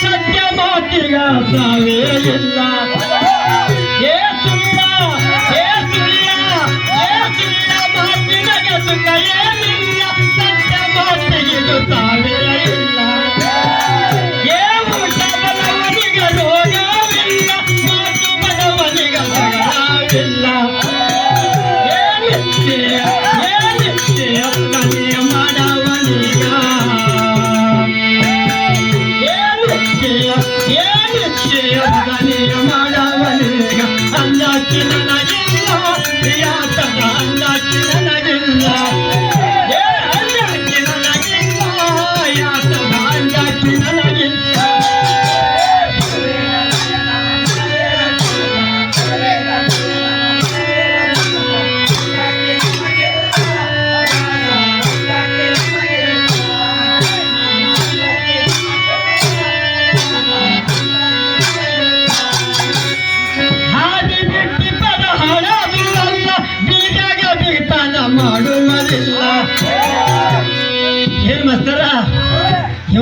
சத்தியமாத்தியாசாவே இல்லா ஏசுல்லா ஏசுல்லா ஏசுல்லா மாத்தினக சுங்கையே நில்லா சத்தியமாத்தியது சாவே இல்லா ஏவு சபலவனிகளோகவில்ல மாத்து பகவனிகளோகவில்ல ஏ நித்தியா ஆட்டம் ஆண்டாட்சி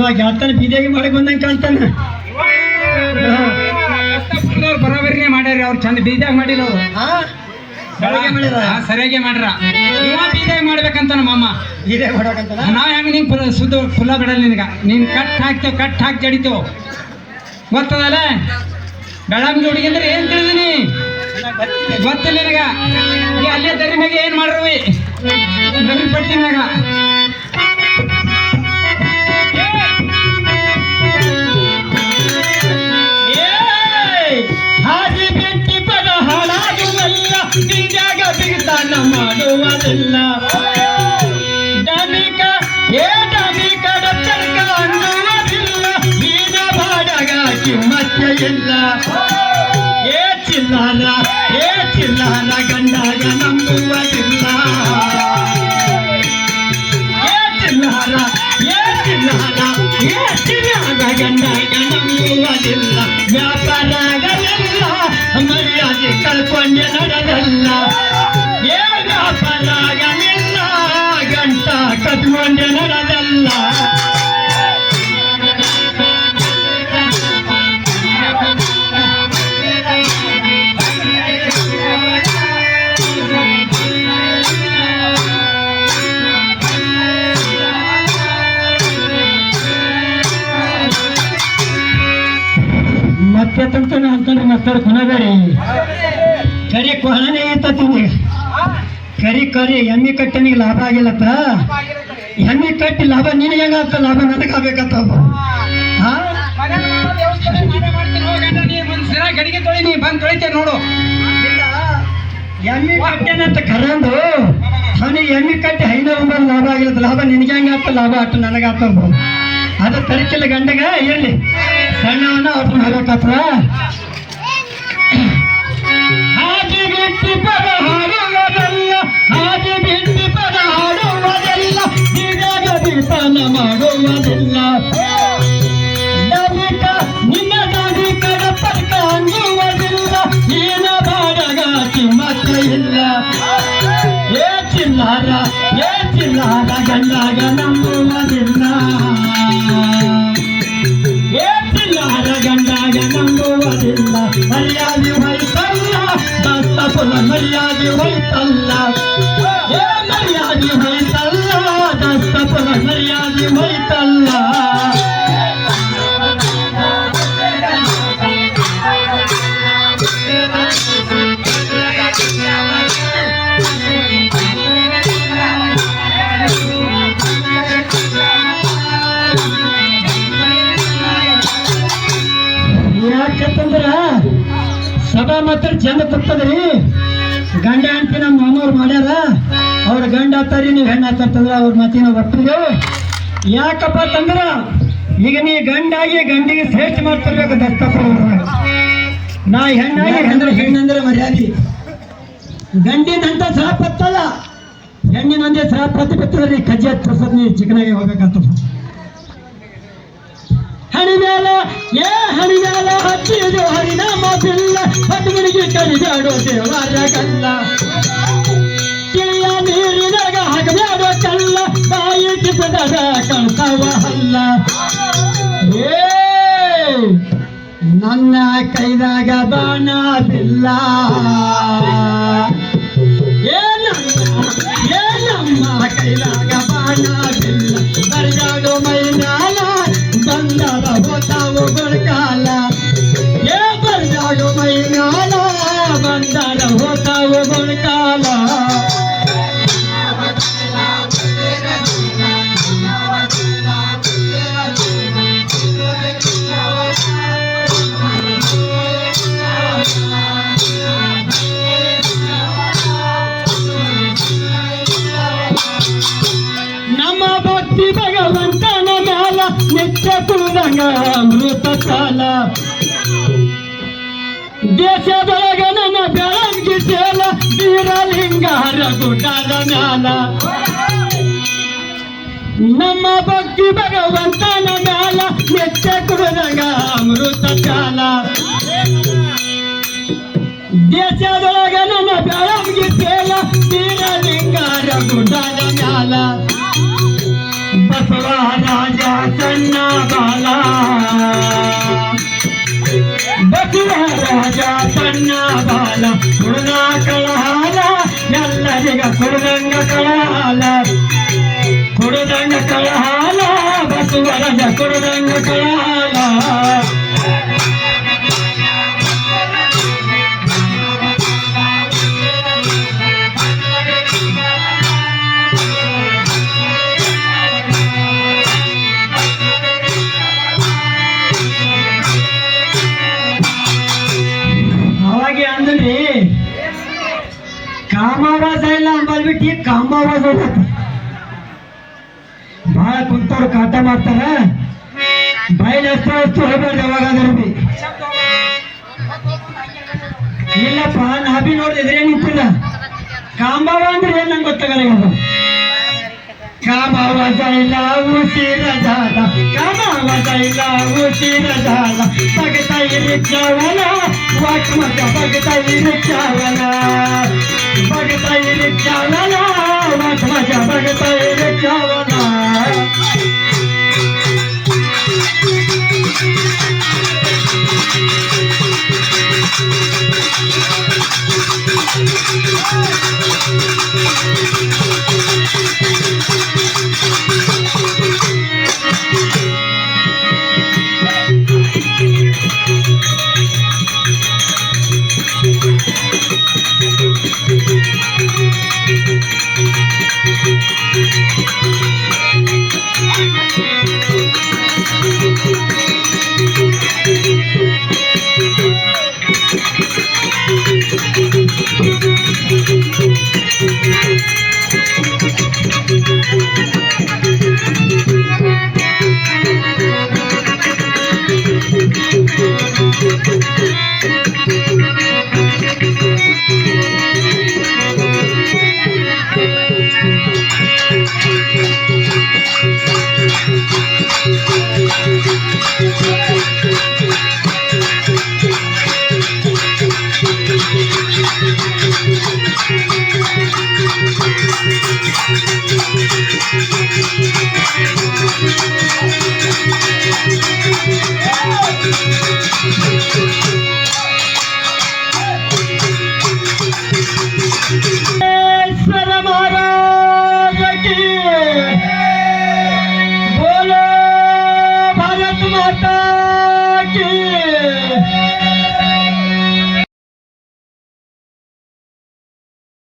ಇವಾಗ ಹೇಳ್ತಾನೆ ಬೀದಿಯಾಗಿ ಮಾಡಕ್ ಬಂದಂಗೆ ಕಾಣ್ತಾನೆ. ಬರೋಬರಿನೇ ಮಾಡ್ಯಾರ ಅವ್ರು ಚಂದ ಬೀದಿಯಾಗ ಮಾಡಿಲ್ಲ ಅವ್ರು. ಸರಿಯಾಗಿ ಮಾಡ್ರ. ಇವ ಬೀದಾಗ ಮಾಡ್ಬೇಕಂತ ನಮ್ಮಮ್ಮ ಬೀದಿಯಾಗಿ ಮಾಡಕಂತಾನ ನಾವ್ ಹೆಂಗ ನಿಂಗೆ ಸುದ್ದ ಫುಲ್ಲ ಬಿಡಲ್ಲ ನಿನಗ? ನೀನ್ ಕಟ್ ಹಾಕ್ತೇವ್ ಕಟ್ ಹಾಕಿ ಜಡಿತೇವ್ ಗೊತ್ತದಲ್ಲ? ಬೆಳಗ್ಗೆ ಹುಡುಗಿ ಅಂದ್ರೆ ಏನ್ ತಿಳಿದಿನಿ? ಗೊತ್ತಿಲ್ಲ ನಿನಗ. ಅಲ್ಲೇ ದರಿ ಮ್ಯಾಗ ಏನ್ ಮಾಡ್ರವಿ? ದರಿ ಪಟ್ಟಿ ಮ್ಯಾಗ ಕಿಮ್ಮತ್ತೆ ಇಲ್ಲ ಏ ಚಿಲ್ಲಾರ ಏ ಚಿಲ್ಲಾರ ಗಂಡಾಗ ನಂಬುವುದಿಲ್ಲ ಏ ಚಿಲ್ಲಾರ ಏ ಚಿಲ್ಲಾರ ಏ ಚಿಲ್ಲಾರ ಗಂಡಾಗ ನಂಬುವುದಿಲ್ಲ ವ್ಯಾಪಾರ ಆಗಲಿಲ್ಲ ಮರ್ಯಾದೆ ಕಳ್ಕೊಂಡೆ ನಡೆದಲ್ಲ ಮತ್ತೆ ತಂತಾನೆ ಅಂತಂದ್ರೆ ಮತ್ತವ್ರು ಕೊನಬೇಡಿ ಕರಿ ಕೊಹಣನೆ ಇರ್ತತಿ ಕರಿ ಕರಿ, ಎಮ್ಮಿ ಕಟ್ಟನಿಗೆ ಲಾಭ ಆಗಿಲ್ಲತ್ತ ಎಮ್ಮಿ ಕಟ್ಟಿ ಲಾಭ ನಿನಗೆ ಹೆಂಗಾಗ್ತ ಲಾಭ ನನಗೆ ಆಗ್ಬೇಕತ್ತ ಗಡಿಗೆ ತೊಳಿ ನೀ ಬಂದ್ ತೊಳಿತೇ ನೋಡು ಎಮ್ಮಿ ಕಟ್ಟೆನಂತ ಕರಂದು ಅವನಿಗೆ ಎಮ್ಮಿ ಕಟ್ಟಿ ಐನೂರು ರೂಪಾಯಿ ಲಾಭ ಆಗಿಲ್ಲ. ಲಾಭ ನಿನಗೆ ಹೆಂಗಾಗ್ತ ಲಾಭ ಅಟ್ಟು ನನಗಾಗ್ತ ಅದು ತರಿಕಿಲ್ಲ ಗಂಡಗ ಎಲ್ಲಿ ಸಣ್ಣವನ್ನ ಅವ್ರನ್ನ ಹೋಗಕತ್ರ ಹಾಗೆ ಬಿಟ್ಟು ಪದ ಹಾಡುವುದಲ್ಲ ತಪ್ಪದ್ರಿ ಗಂಡ ಅಂತಿ ನಮ್ಮ ಮಾಮವ್ರು ಮಾಡ್ಯಾರ ಅವ್ರ ಗಂಡ ಆತಾರಿ ನೀವು ಹೆಣ್ಣು ಆತಾರ್ತಂದ್ರ ಅವ್ರ ಮಾತಿನ ಒಪ್ಪಿಗೆ. ಯಾಕಪ್ಪ ಅಂತಂದ್ರ ಈಗ ನೀ ಗಂಡಾಗಿ ಗಂಡಿಗೆ ಶ್ರೇಷ್ಠ ಮಾಡ್ತಿರ್ಬೇಕು ದತ್ತಪ್ಪ ನಾ ಹೆಣ್ಣಾಗಿ ಹೆಂದ್ರೆ ಹೆಣ್ಣಂದ್ರೆ ಮರ್ಯಾದೆ. ಗಂಡಿನಂತ ಸಹಪತ್ತಲ್ಲ ಹೆಣ್ಣಿನಂತೆ ಸಹಪತ್ತು ಬಿತ್ತದ್ರಿ ಕಜ್ಜಿ ತೋರ್ಸದ್ ನೀ ಚಿಕನಾಗಿ ಹೋಗ್ಬೇಕಾಗ್ತದ ಏ ಹಣಿಮ್ಯಾಲ ಹಚ್ಚಿದು ಹರಿನಾಮ ಬಿಲ್ಲ. ಹದಿಮನಿಗೆ ಕರಿದಾಡೋ ದೇವರ ಗಲ್ಲ. ಕಿಳಿಯ ನೀರಿನಾಗ ಹಾಕಬ್ಯಾಡೋ ಕಲ್ಲ. ಬಾಯಿ ಕಿಸದ ಕಳ್ತಾವ ಹಲ್ಲ. ಏ, ನನ್ನ ಕೈದಾಗ ಬಾಣ ಬಿಲ್ಲ. ಕುರುದಂಗ ಅಮೃತ ಕಾಲ. ದೇಶದೊಳಗ ನನ್ನ ಬೆಳಂಗಿ ಸೇಲ ಬೀರಲಿಂಗಾರ ಗುಡ್ಡದ ಮ್ಯಾಲ. ನಮ್ಮ ಭಕ್ತಿ ಭಗವಂತನ ಮ್ಯಾಲ ನಿತ್ಯ ಕುಡದಂಗ ಅಮೃತ ಕಾಲ. ದೇಶದೊಳಗ ನನ್ನ ಬೆಳಂಗಿ ಸೇಲ ಬೀರಲಿಂಗಾರ ಗುಡ್ಡದ ಮ್ಯಾಲ. ಬಸವ ರಾಜ ಸಣ್ಣ ಬಾಲ ಬಸವ ರಾಜ ಸಣ್ಣ ಬಾಲ ಕುರುದ ಕಳಹಾಲ ಎಲ್ಲರಿಗ ಕುರುದಂಗ ಕಳಹಾಲ ಕುರುದಂಗ ಕಳಹಾಲ ಬಸವ ರಾಜ ಕುರುದಂಗ ಕಳಹಾಲ ಕಾಮಾವಾಸ ಇಲ್ಲ ಅಂಬಲ್ಬಿಟ್ಟು ಕಾಮಾವಾಸ ಹೋಗತ್ತ ಭಾಳ ಕುಂತವ್ರು ಕಾಟ ಮಾಡ್ತಾರ. ಬಯಲು ಎಷ್ಟು ಅಷ್ಟು ಹೋಗ್ಬಾರ್ದು ಯಾವಾಗಾದ್ರೂ ಇಲ್ಲಪ್ಪ ನಾ ಬಿ ನೋಡಿದ್ರೆ ನಿಂತಿಲ್ಲ. ಕಾಂಬಾವ ಅಂದ್ರೆ ಏನ್ ನಂಗೆ ಗೊತ್ತಾಗಲ್ಲ कामावा जायला उशीर झाला? कामावा जायला उशीर झाला? बघता येईल वाट वाटमचा बघता येईल रिक्षावाला. बघता येईल रिक्षावाला वाटमाच्या बघता येईल रिक्षावाला.